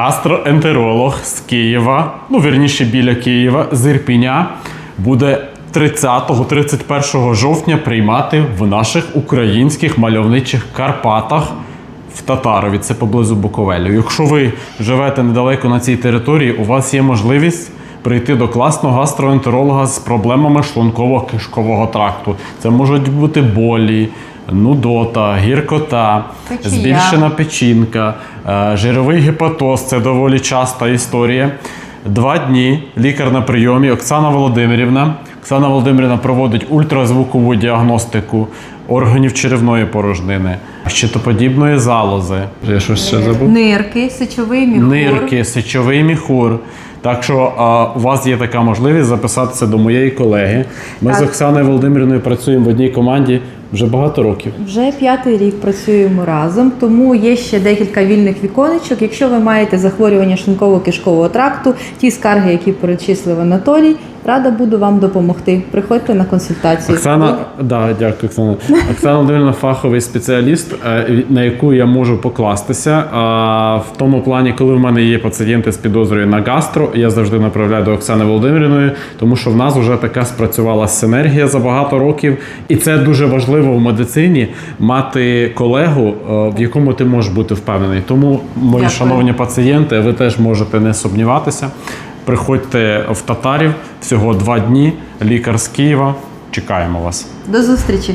гастроентеролог з Києва, ну вірніше біля Києва, з Ірпіня, буде 30-31 жовтня приймати в наших українських мальовничих Карпатах в Татарові, це поблизу Буковелю. Якщо ви живете недалеко на цій території, у вас є можливість прийти до класного гастроентеролога з проблемами шлунково-кишкового тракту. Це можуть бути болі, нудота, гіркота, Печія. збільшена печінка, е, жировий гепатоз це доволі часта історія. Два дні лікар на прийомі Оксана Володимирівна. Оксана Володимирівна проводить ультразвукову діагностику органів черевної порожнини, щитоподібної залози. Я щось ще забув? Нирки, сечовий міхур. Нирки, сечовий міхур. Так що а, у вас є така можливість записатися до моєї колеги. Ми з Оксаною Володимирівною працюємо в одній команді вже багато років. Вже п'ятий рік працюємо разом, тому є ще декілька вільних віконечок. Якщо ви маєте захворювання шлунково-кишкового тракту, ті скарги, які перечислив Анатолій, рада буду вам допомогти. Приходьте на консультацію. Оксана, да, дякую, Оксана. Оксана Володимирівна фаховий спеціаліст, е, на яку я можу покластися. А, В тому плані, коли в мене є пацієнти з підозрою на гастро, я завжди направляю до Оксани Володимирівної, тому що в нас вже така спрацювала синергія за багато років, і це дуже важливо в медицині мати колегу, е, в якому ти можеш бути впевнений. Тому, мої Дякую. шановні пацієнти, ви теж можете не сумніватися. Приходьте в татарів всього два дні. Лікар з Києва. Чекаємо вас. До зустрічі!